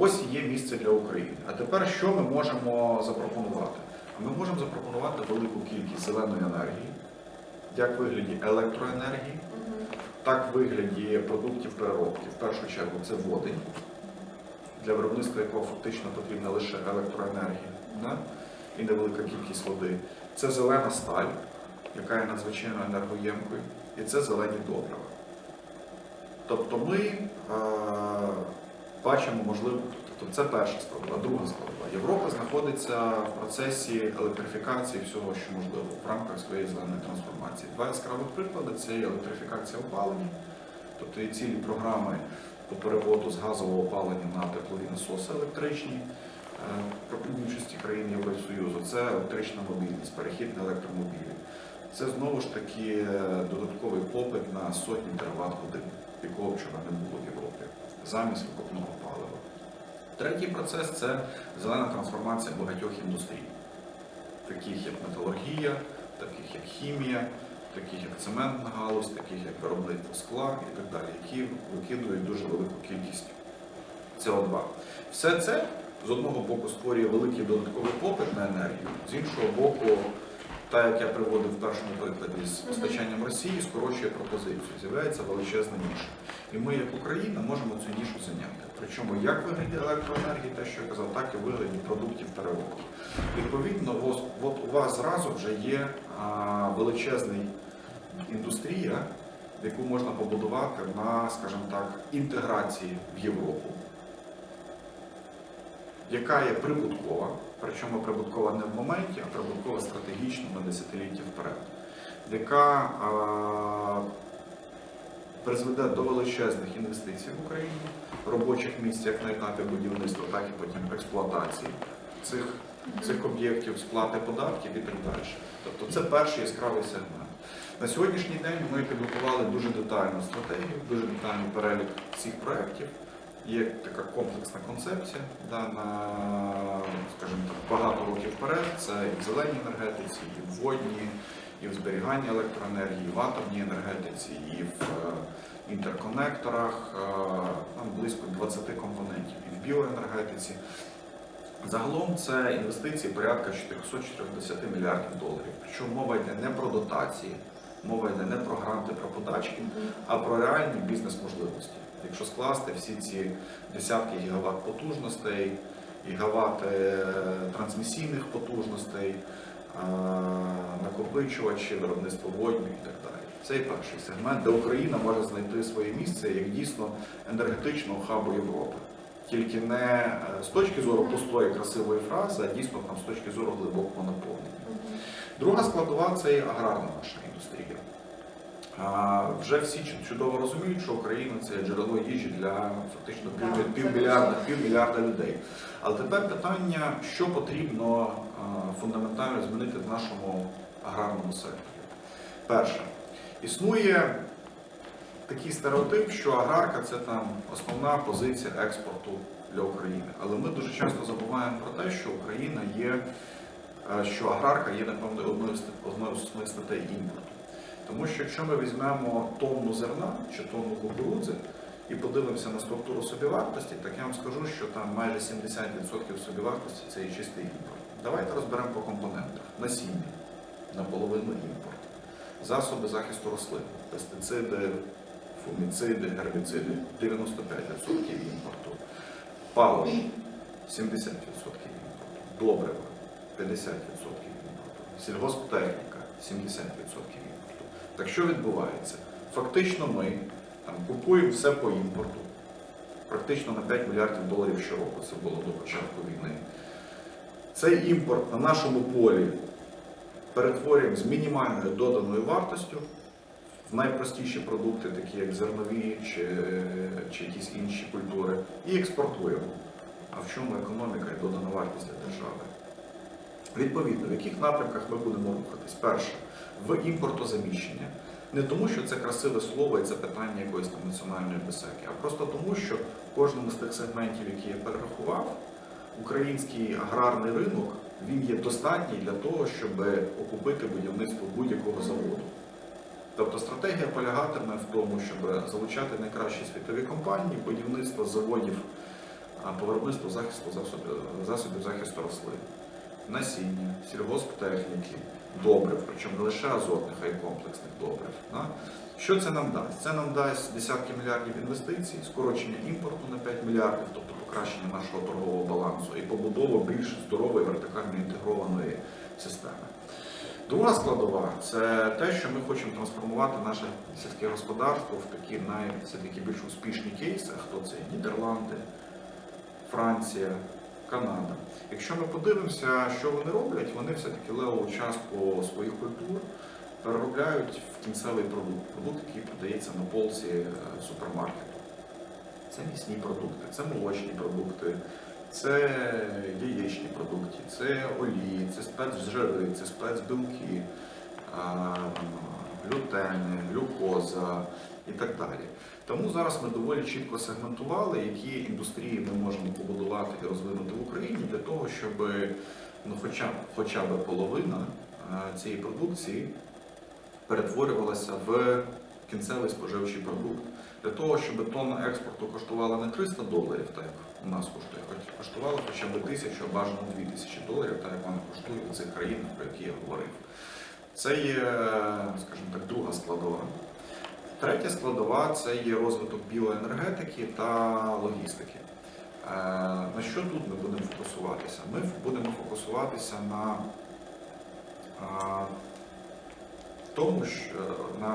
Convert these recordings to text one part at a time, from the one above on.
ось є місце для України. А тепер що ми можемо запропонувати? Ми можемо запропонувати велику кількість зеленої енергії, як в вигляді електроенергії, так в вигляді продуктів переробки. В першу чергу це водень, для виробництва якого фактично потрібна лише електроенергія да? і невелика кількість води. Це зелена сталь, яка є надзвичайно енергоємкою, і це зелені добрива. Тобто ми е, бачимо можливо, тобто це перша складова, друга складова. Європа знаходиться в процесі електрифікації всього, що можливо в рамках своєї зеленої трансформації. Два яскравих приклади це електрифікація опалення, тобто є цілі програми по переводу з газового опалення на теплові насоси електричні. е, більшості країн Євросоюзу це електрична мобільність, перехід на електромобілі. Це знову ж таки е, додатковий попит на сотні тераватт годин, якого вчора не було в Європі, замість викопного палива. Третій процес це зелена трансформація багатьох індустрій, таких як металургія, таких як хімія, таких як цементна галузь, таких як виробництво скла і так далі, які викидують дуже велику кількість СО2. Все це з одного боку створює великий додатковий попит на енергію, з іншого боку, так як я приводив в першому прикладі з постачанням Росії, скорочує пропозицію, з'являється величезна ніша. І ми, як Україна, можемо цю нішу зайняти. Причому як вигляді електроенергії, те, що я казав, так і вигляді продуктів переробки. Відповідно, от у вас зразу вже є а, величезна індустрія, яку можна побудувати на, скажімо так, інтеграції в Європу яка є прибуткова, причому прибуткова не в моменті, а прибуткова стратегічно на десятиліття вперед, яка а, призведе до величезних інвестицій в Україні, робочих місць як на етапі будівництва, так і потім експлуатації цих, цих об'єктів, сплати податків і так далі. Тобто це перший яскравий сегмент. На сьогоднішній день ми підготували дуже детальну стратегію, дуже детальний перелік всіх проєктів. Є така комплексна концепція да, на скажімо так, багато років вперед. Це і в зеленій енергетиці, і в водній, і в зберіганні електроенергії, і в атомній енергетиці, і в е, інтерконекторах. Е, Там близько 20 компонентів, і в біоенергетиці. Загалом це інвестиції порядка 440 мільярдів доларів. Причому мова йде не про дотації, мова йде не про гранти, про подачки, а про реальні бізнес-можливості. Якщо скласти всі ці десятки гігават потужностей, гігавати е, трансмісійних потужностей, е, накопичувачі, виробництво водню і так далі. Це і перший сегмент, де Україна може знайти своє місце як дійсно енергетичного хабу Європи. Тільки не е, з точки зору пустої красивої фрази, а дійсно там з точки зору глибокого наповнення. Друга складова це і аграрна наша індустрія. Вже всі чудово розуміють, що Україна це джерело їжі для фактично півмільярда, півмільярда людей. Але тепер питання, що потрібно фундаментально змінити в нашому аграрному секторі. Перше, існує такий стереотип, що аграрка це там основна позиція експорту для України. Але ми дуже часто забуваємо про те, що Україна є, е, що аграрка є, напевно, одною з основних статей імпорту. Тому що якщо ми візьмемо тонну зерна чи тонну кукурудзи і подивимося на структуру собівартості, так я вам скажу, що там майже 70% собівартості це і чистий імпорт. Давайте розберемо по компонентах. Насіння наполовину імпорт, засоби захисту рослин, пестициди, фунгіциди, гербіциди 95% імпорту, паливо 70% імпорту, добрива 50% імпорту, сільгосптехніка 70% імпорту. Так що відбувається? Фактично ми там, купуємо все по імпорту, практично на 5 мільярдів доларів щороку. Це було до початку війни. Цей імпорт на нашому полі перетворюємо з мінімальною доданою вартостю в найпростіші продукти, такі як зернові чи, чи якісь інші культури, і експортуємо. А в чому економіка і додана вартість для держави? Відповідно, в яких напрямках ми будемо рухатись? Перше, в імпортозаміщення. Не тому, що це красиве слово і це питання якоїсь там національної безпеки, а просто тому, що в кожному з тих сегментів, які я перерахував, український аграрний ринок він є достатній для того, щоб окупити будівництво будь-якого заводу. Тобто стратегія полягатиме в тому, щоб залучати найкращі світові компанії, будівництво заводів по виробництву захисту засобів захисту рослин, насіння, сільгосптехніки, добрив, причому не лише азотних, а й комплексних добрив. Да? Що це нам дасть? Це нам дасть десятки мільярдів інвестицій, скорочення імпорту на 5 мільярдів, тобто покращення нашого торгового балансу і побудову більш здорової вертикально інтегрованої системи. Друга складова це те, що ми хочемо трансформувати наше сільське господарство в такі най все-таки більш успішні кейси. Хто це? Нідерланди, Франція, Канада. Якщо ми подивимося, що вони роблять, вони все-таки левову частку своїх культур переробляють в кінцевий продукт, продукт, який продається на полці е, супермаркету. Це місні продукти, це молочні продукти, це яєчні продукти, це олії, це спецжири, це спецбілки, глютени, глюкоза і так далі. Тому зараз ми доволі чітко сегментували, які індустрії ми можемо побудувати і розвинути в Україні для того, щоб ну, хоча, хоча б половина цієї продукції перетворювалася в кінцевий споживчий продукт. Для того, щоб тонна експорту коштувала не 300 доларів, так як у нас коштує, коштувала хоча б тисячу, а бажано 2000 доларів, так як вона коштує у цих країнах, про які я говорив. Це є, скажімо так, друга складова. Третя складова це є розвиток біоенергетики та логістики. Е, На що тут ми будемо фокусуватися? Ми будемо фокусуватися на тому, що, на,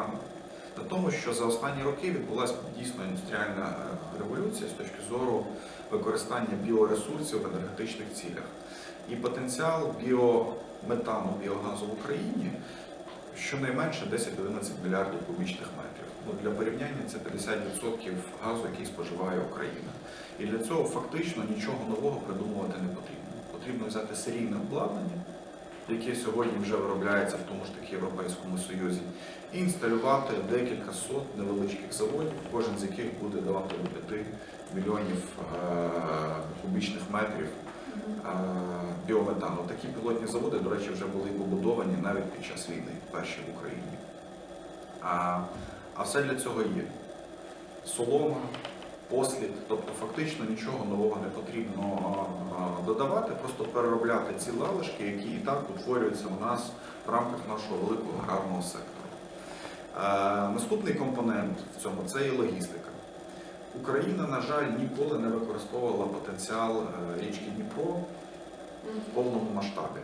на тому, що за останні роки відбулася дійсно індустріальна е, революція з точки зору використання біоресурсів в енергетичних цілях. І потенціал біометану, біогазу в Україні щонайменше 10-11 мільярдів кубічних метрів. Ну, для порівняння це 50% газу, який споживає Україна. І для цього фактично нічого нового придумувати не потрібно. Потрібно взяти серійне обладнання, яке сьогодні вже виробляється в тому ж таки Європейському Союзі, і інсталювати декілька сот невеличких заводів, кожен з яких буде давати до 5 мільйонів е, кубічних метрів біометану. Такі пілотні заводи, до речі, вже були побудовані навіть під час війни, перші в Україні. А, а все для цього є. Солома, послід, тобто фактично нічого нового не потрібно додавати, просто переробляти ці лалишки, які і так утворюються у нас в рамках нашого великого аграрного сектору. Е, наступний компонент в цьому це є логістика. Україна, на жаль, ніколи не використовувала потенціал е, річки Дніпро в повному масштабі.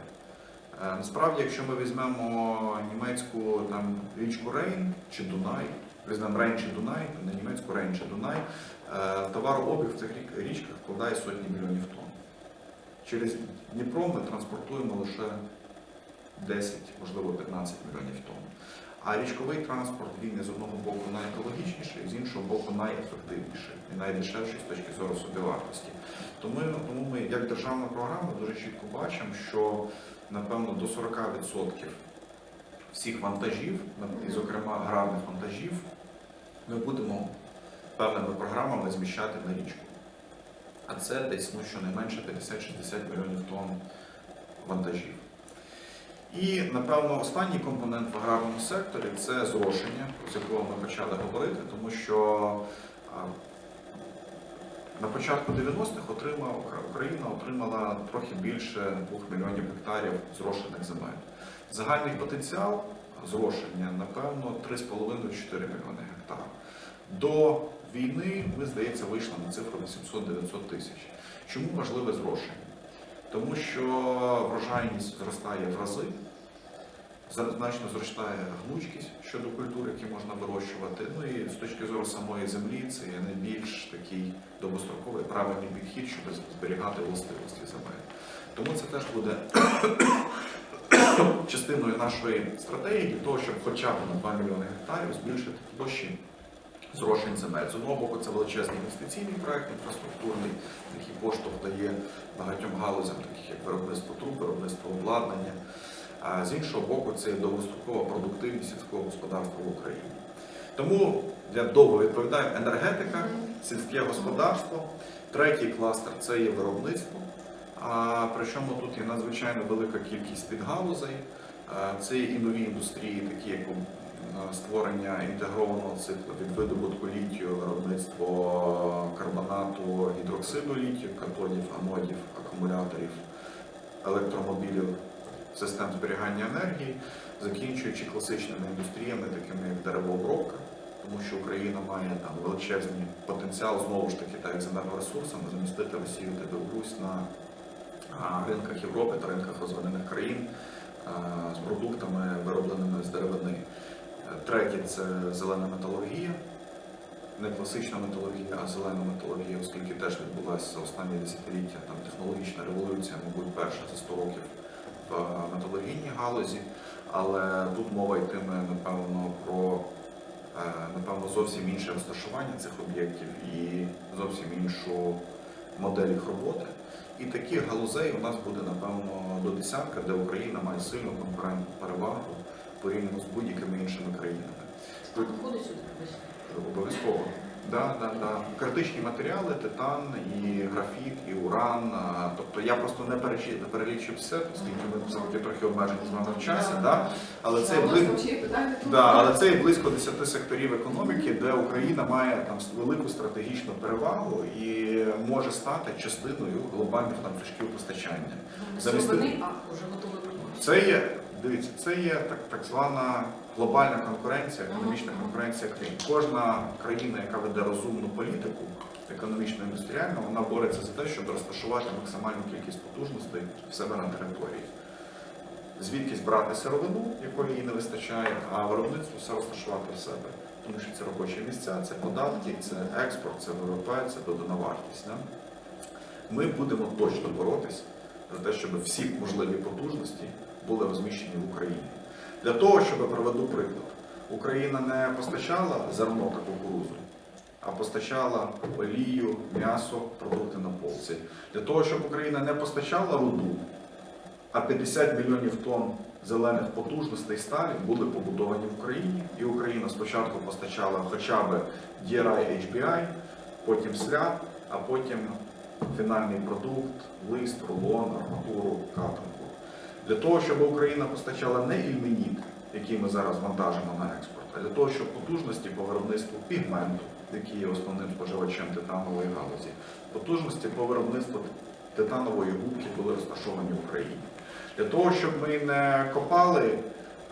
Е, Насправді, якщо ми візьмемо німецьку там, річку Рейн чи Дунай, візьмемо Рейн чи Дунай, не німецьку Рейн чи Дунай, е, товарообіг в цих річках вкладає сотні мільйонів тонн. Через Дніпро ми транспортуємо лише 10, можливо 15 мільйонів тонн. А річковий транспорт він є з одного боку найекологічніший, з іншого боку найефективніший і найдешевший з точки зору собівартості. Тому, тому ми, як державна програма, дуже чітко бачимо, що напевно до 40% всіх вантажів, і, зокрема аграрних вантажів, ми будемо певними програмами зміщати на річку. А це десь ну, щонайменше 50-60 мільйонів тонн вантажів. І, напевно, останній компонент в аграрному секторі це зрошення, з якого ми почали говорити, тому що на початку 90-х отримав, Україна отримала трохи більше 2 мільйонів гектарів зрошених земель. Загальний потенціал зрошення, напевно, 3,5-4 мільйони гектарів. До війни ми, здається, вийшли на цифру 800-900 тисяч. Чому важливе зрошення? Тому що врожайність зростає в рази, значно зростає гнучкість щодо культур, які можна вирощувати. Ну і з точки зору самої землі це є найбільш такий довгостроковий правильний підхід, щоб зберігати властивості земель. Тому це теж буде частиною нашої стратегії для того, щоб хоча б на 2 мільйони гектарів збільшити площі зрошень земель. З одного боку, це величезний інвестиційний проект, інфраструктурний, який поштовх дає багатьом галузям, таких як виробництво труб, виробництво обладнання. А з іншого боку, це довгострокова продуктивність сільського господарства в Україні. Тому я довго відповідаю енергетика, сільське господарство. Третій кластер це є виробництво. А причому тут є надзвичайно велика кількість підгалузей. Це і нові індустрії, такі як створення інтегрованого циклу від видобутку літію, виробництво карбонату, гідроксиду літію, катодів, анодів, акумуляторів, електромобілів, систем зберігання енергії, закінчуючи класичними індустріями, такими як деревообробка, тому що Україна має там величезний потенціал знову ж таки, так з енергоресурсами, замістити Росію та Білорусь на ринках Європи та ринках розвинених країн з продуктами, виробленими з деревини. Третє це зелена металургія, не класична металургія, а зелена металургія, оскільки теж відбулася останні десятиліття там технологічна революція, мабуть, перша за 100 років в металургійній галузі. Але тут мова йтиме, напевно, про е, напевно зовсім інше розташування цих об'єктів і зовсім іншу модель їх роботи. І таких галузей у нас буде, напевно, до десятка, де Україна має сильну конкурентну перевагу порівняно з будь-якими іншими країнами. Входить сюди? Обов'язково. Да, да, да. Критичні матеріали, титан, і графіт, і уран. Тобто я просто не перелічив все, оскільки ми все-таки трохи обмежені з вами в часі, да? але це є? Да, але це і близько 10 секторів економіки, де Україна має там велику стратегічну перевагу і може стати частиною глобальних там шляхів постачання. Готовий продукт. Це є, дивіться, це є так, так звана глобальна конкуренція, економічна конкуренція країн. Кожна країна, яка веде розумну політику, економічно індустріальну, вона бореться за те, щоб розташувати максимальну кількість потужностей в себе на території. Звідкись брати сировину, якої їй не вистачає, а виробництво все розташувати в себе. Тому що це робочі місця, це податки, це експорт, це ВВП, це додана вартість. Да? Ми будемо точно боротись за те, щоб всі можливі потужності були розміщені в Україні. Для того, щоб приведу приклад, Україна не постачала зерно та кукурузу, а постачала олію, м'ясо, продукти на полці. Для того, щоб Україна не постачала руду, а 50 мільйонів тонн зелених потужностей сталі були побудовані в Україні. І Україна спочатку постачала хоча б DRI HBI, потім сляб, а потім фінальний продукт, лист, рулон, арматуру, катанку. Для того, щоб Україна постачала не ільменіт, який ми зараз вантажимо на експорт, а для того, щоб потужності по виробництву пігменту, який є основним споживачем титанової галузі, потужності по виробництву титанової губки були розташовані в Україні. Для того, щоб ми не копали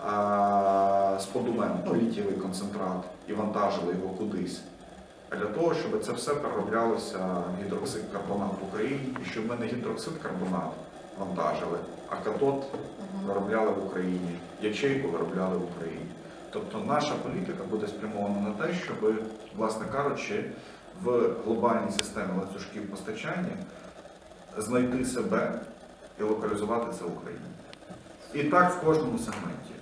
а, сподумен, ну, літієвий концентрат і вантажили його кудись, а для того, щоб це все перероблялося гідроксид карбонат в Україні, і щоб ми не гідроксид карбонат вантажили, а катод виробляли в Україні, ячейку виробляли в Україні. Тобто наша політика буде спрямована на те, щоб, власне кажучи, в глобальній системі ланцюжків постачання знайти себе і локалізувати це в Україні. І так в кожному сегменті.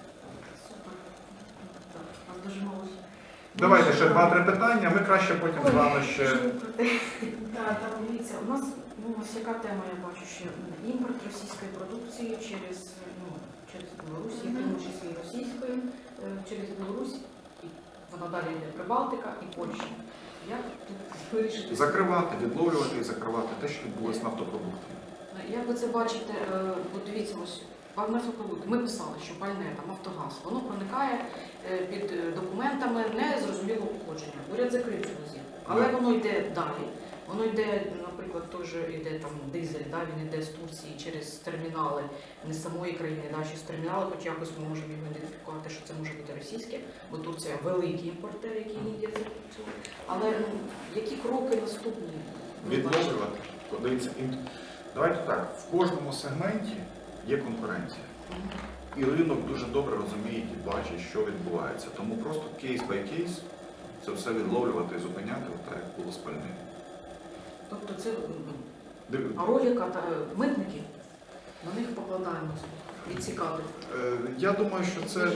Давайте ще два-три питання. Ми краще потім з вами ще. Так, там дивіться, у нас ну, ось яка тема, я бачу, що імпорт російської продукції через, ну, через Білорусь, в тому числі російської, е, через Білорусь, і вона далі йде Прибалтика і Польща. Як тут вирішити? Закривати, відловлювати і закривати те, що відбулося з нафтопродуктами. Як ви це бачите, е, от дивіться, ось нафтопродукти. Ми писали, що пальне там Нафтогаз, воно проникає е, під документами незрозумілого походження. Уряд закрив цю лазівку. Але воно йде далі. Воно йде, наприклад, теж йде там дизель, да, він йде з Турції через термінали не з самої країни, да, що з термінали, хоч якось ми можемо його ідентифікувати, що це може бути російське, бо Турція великий імпортер, який не йде цього. Але ну, які кроки наступні? Відловлювати. Подивіться, давайте так, в кожному сегменті є конкуренція. І ринок дуже добре розуміє і бачить, що відбувається. Тому просто кейс бай кейс це все відловлювати і зупиняти, отак як було з пальним. Тобто це роліка та е, митники, на них покладаємо відсікати. Е, Я думаю, що це,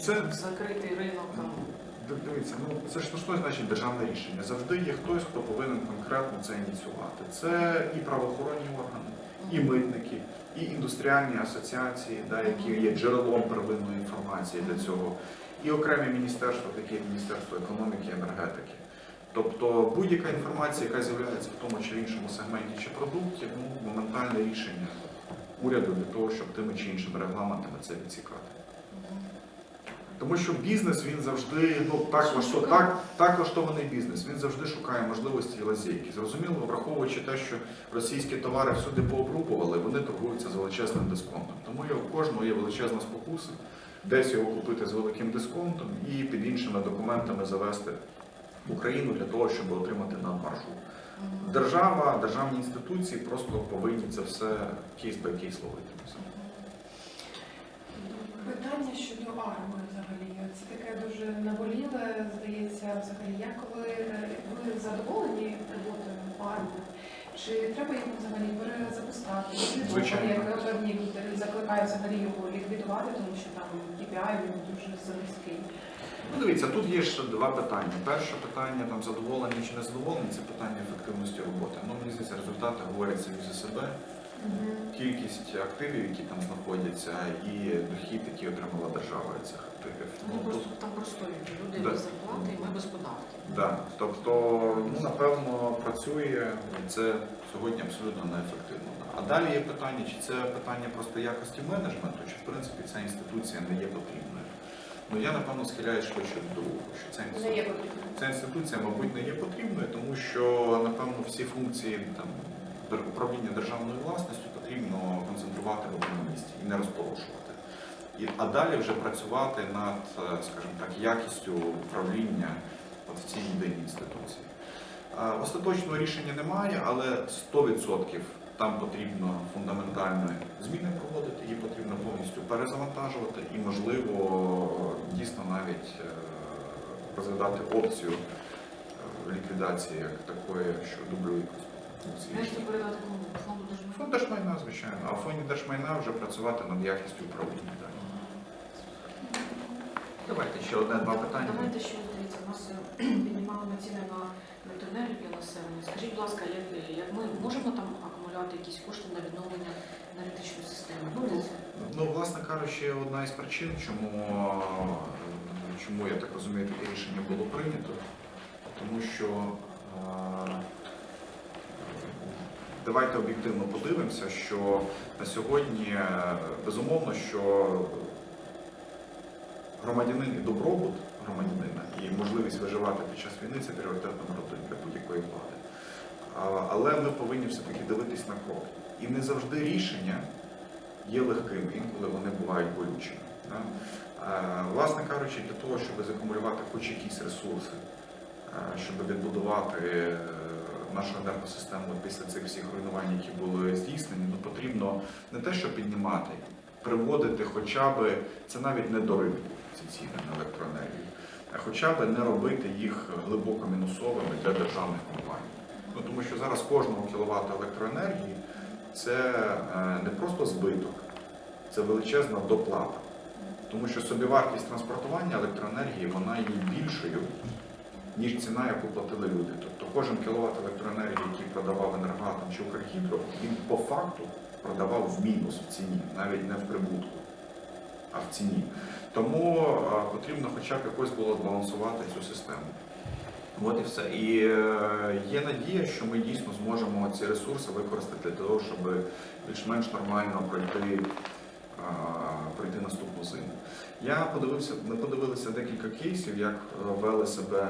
це, закритий ринок там. дивіться, ну це ж що значить державне рішення. Завжди є хтось, хто повинен конкретно це ініціювати. Це і правоохоронні органи, і митники, і індустріальні асоціації, да, які є джерелом первинної інформації для цього, і окремі міністерства, такі як Міністерство економіки і енергетики. Тобто будь-яка інформація, яка з'являється в тому чи іншому сегменті чи продукті, ну, моментальне рішення уряду для того, щоб тими чи іншими регламентами це відсікати. Тому що бізнес він завжди ну так Що так, так влаштований бізнес. Він завжди шукає можливості і лазейки. Зрозуміло, враховуючи те, що російські товари всюди пообрубували, вони торгуються з величезним дисконтом. Тому є у кожного є величезна спокуса, десь його купити з великим дисконтом і під іншими документами завести в Україну для того, щоб отримати надмаржу. Мгм. Держава, державні інституції просто повинні це все кейс бай кейс ловити. Питання щодо арми взагалі. Це таке дуже наболіле, здається, взагалі. Як коли е, ви задоволені роботою армії? Чи треба його взагалі перезапускати? Звичайно. як певні закликають взагалі його ліквідувати, тому що там KPI він дуже низький. Ну, дивіться, тут є ще два питання. Перше питання там задоволені чи не задоволені, це питання ефективності роботи. Ну, мені здається, результати говорять самі за себе. Кількість активів, які там знаходяться, і дохід, який отримала держава від цих активів. Вони Ну, просто тут, там простоюють. Люди Да. зарплати, і ми без податків. да. Тобто, ну, напевно, працює, це сьогодні абсолютно неефективно. А далі є питання, чи це питання просто якості менеджменту, чи в принципі ця інституція не є потрібною. Ну я напевно схиляюсь швидше до другого, що ця інституція. Ця інституція, мабуть, не є потрібною, тому що, напевно, всі функції там, управління державною власністю потрібно концентрувати в одному місці і не розпорошувати. І, а далі вже працювати над, е, скажімо так, якістю управління от в цій єдиній інституції. Е, Остаточного рішення немає, але 100% там потрібно фундаментальні зміни проводити, її потрібно повністю перезавантажувати і, можливо, дійсно навіть е, розглядати опцію е, ліквідації як такої, що дублює. Знаєте, передати? Фонду держмайна? Фонд держмайна, звичайно, а в фонді держмайна вже працювати над якістю управління. далі. Давайте ще одне-два питання. Давайте ще дивіться, у нас е, піднімали ціни на електроенергію для населення. Скажіть, будь ласка, як, як ми можемо там акумулювати якісь кошти на відновлення енергетичної системи? Це? Ну, власне кажучи, одна із причин, чому, чому я так розумію, таке рішення було прийнято, тому що е, давайте об'єктивно подивимося, що на сьогодні е, безумовно, що громадянин і добробут громадянина і можливість виживати під час війни це пріоритет номер один для будь-якої влади. Але ми повинні все-таки дивитись на крок. І не завжди рішення є легкими, інколи вони бувають болючими. Власне кажучи, для того, щоб закумулювати хоч якісь ресурси, щоб відбудувати е, нашу енергосистему після цих всіх руйнувань, які були здійснені, ну, потрібно не те, що піднімати, приводити хоча б, це навіть не до ринку, ці ціни на електроенергію, а хоча б не робити їх глибоко мінусовими для державних компаній. Ну, тому що зараз кожного кіловата електроенергії це е, не просто збиток, це величезна доплата. Тому що собівартість транспортування електроенергії вона є більшою, ніж ціна, яку платили люди. Тобто кожен кіловат електроенергії, який продавав енергоатом чи Укргідро, він по факту продавав в мінус в ціні, навіть не в прибутку, а в ціні. Тому е, потрібно хоча б якось було збалансувати цю систему. От і все. І е, є надія, що ми дійсно зможемо ці ресурси використати для того, щоб більш-менш нормально пройти, е, пройти наступну зиму. Я подивився, ми подивилися декілька кейсів, як е, вели себе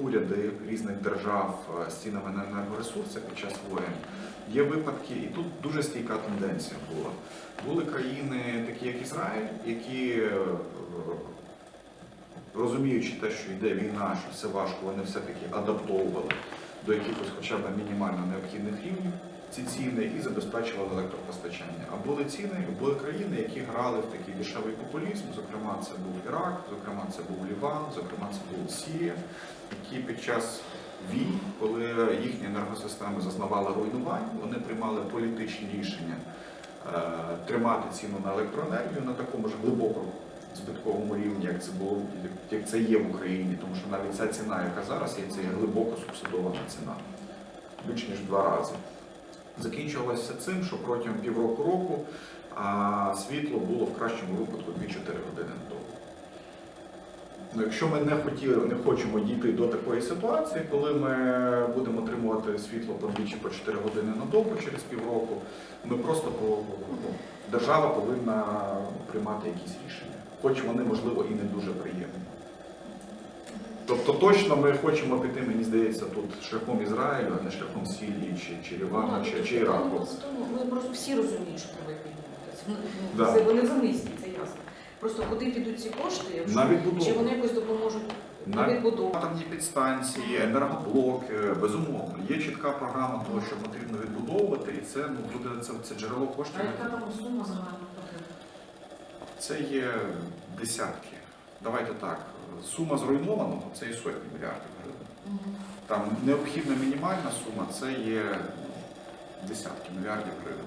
уряди різних держав з цінами на енергоресурси під час воєн. Є випадки, і тут дуже стійка тенденція була. Були країни, такі як Ізраїль, які розуміючи те, що йде війна, що все важко, вони все-таки адаптовували до якихось хоча б мінімально необхідних рівнів ці ціни і забезпечували електропостачання. А були ціни, були країни, які грали в такий дешевий популізм. Зокрема, це був Ірак, зокрема, це був Ліван, зокрема, це був Сірія, які під час війн, коли їхні енергосистеми зазнавали руйнувань, вони приймали політичні рішення е, тримати ціну на електроенергію на такому ж глибокому збитковому рівні, як це було, як це є в Україні, тому що навіть ця ціна, яка зараз є, це є глибоко субсидована ціна, більш ніж два рази. Закінчувалося цим, що протягом півроку року а, світло було в кращому випадку 2-4 години добу. Ну, якщо ми не хотіли, не хочемо дійти до такої ситуації, коли ми будемо отримувати світло по двічі по 4 години на добу через півроку, ми просто по- ну, держава повинна приймати якісь рішення. Хоч вони, можливо, і не дуже приємні. Тобто точно ми хочемо піти, мені здається, тут шляхом Ізраїлю, а не шляхом Сирії, чи, чи Лівану, Ну, чи, чи Іраку. просто в тому, Ми просто всі розуміють, що треба. Ну, Да. Вони за це ясно. Просто куди підуть ці кошти, якщо чи вони якось допоможуть на відбудову? атомні підстанції, енергоблоки, безумовно. Є чітка програма того, що потрібно відбудовувати, і це ну буде це, це джерело коштів. А яка там сума загальна? Це є десятки. Давайте так. Сума зруйнованого це і сотні мільярдів гривень. Там необхідна мінімальна сума це є десятки мільярдів гривень.